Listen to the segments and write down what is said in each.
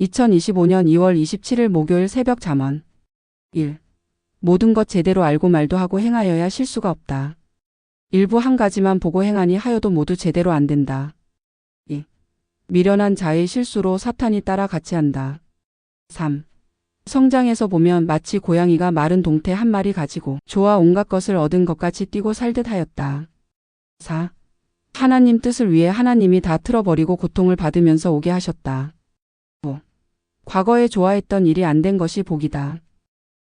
2025년 2월 27일 목요일 새벽 잠언 1. 모든 것 제대로 알고 말도 하고 행하여야 실수가 없다. 일부 한 가지만 보고 행하니 하여도 모두 제대로 안 된다. 2. 미련한 자의 실수로 사탄이 따라 같이 한다. 3. 성장에서 보면 마치 고양이가 마른 동태 한 마리 가지고 좋아 온갖 것을 얻은 것 같이 뛰고 살듯 하였다. 4. 하나님 뜻을 위해 하나님이 다 틀어버리고 고통을 받으면서 오게 하셨다. 5. 과거에 좋아했던 일이 안 된 것이 복이다.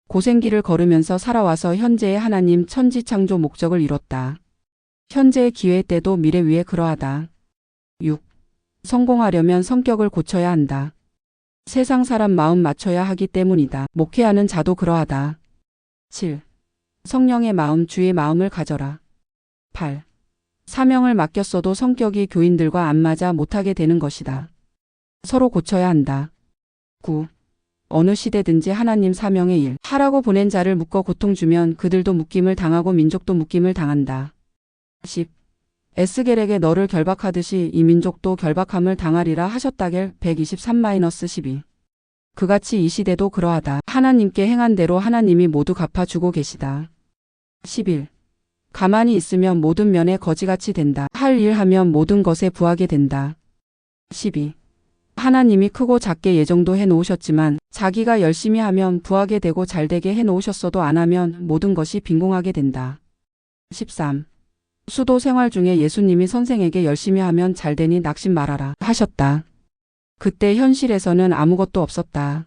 고생길을 걸으면서 살아와서 현재의 하나님 천지 창조 목적을 이뤘다. 현재의 기회 때도 미래 위에 그러하다. 6. 성공하려면 성격을 고쳐야 한다. 세상 사람 마음 맞춰야 하기 때문이다. 목회하는 자도 그러하다. 7. 성령의 마음 주의 마음을 가져라. 8. 사명을 맡겼어도 성격이 교인들과 안 맞아 못하게 되는 것이다. 서로 고쳐야 한다. 9. 어느 시대든지 하나님 사명의 일 하라고 보낸 자를 묶어 고통 주면 그들도 묶임을 당하고 민족도 묶임을 당한다. 10. 에스겔에게 너를 결박하듯이 이 민족도 결박함을 당하리라 하셨다겔 123-12. 그같이 이 시대도 그러하다. 하나님께 행한 대로 하나님이 모두 갚아주고 계시다. 11. 가만히 있으면 모든 면에 거지같이 된다. 할 일 하면 모든 것에 부하게 된다. 12. 하나님이 크고 작게 예정도 해 놓으셨지만 자기가 열심히 하면 부하게 되고 잘되게 해 놓으셨어도 안 하면 모든 것이 빈공하게 된다. 13. 수도 생활 중에 예수님이 선생에게 열심히 하면 잘되니 낙심 말아라 하셨다. 그때 현실에서는 아무것도 없었다.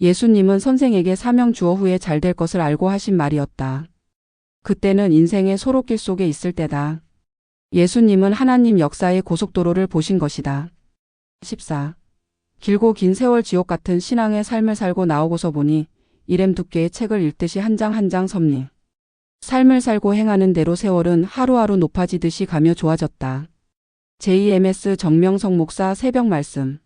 예수님은 선생에게 사명 주어 후에 잘 될 것을 알고 하신 말이었다. 그때는 인생의 소로길 속에 있을 때다. 예수님은 하나님 역사의 고속도로를 보신 것이다. 14. 길고 긴 세월 지옥 같은 신앙의 삶을 살고 나오고서 보니 이렘 두께의 책을 읽듯이 한 장 한 장 섭리. 삶을 살고 행하는 대로 세월은 하루하루 높아지듯이 가며 좋아졌다. JMS 정명성 목사 새벽 말씀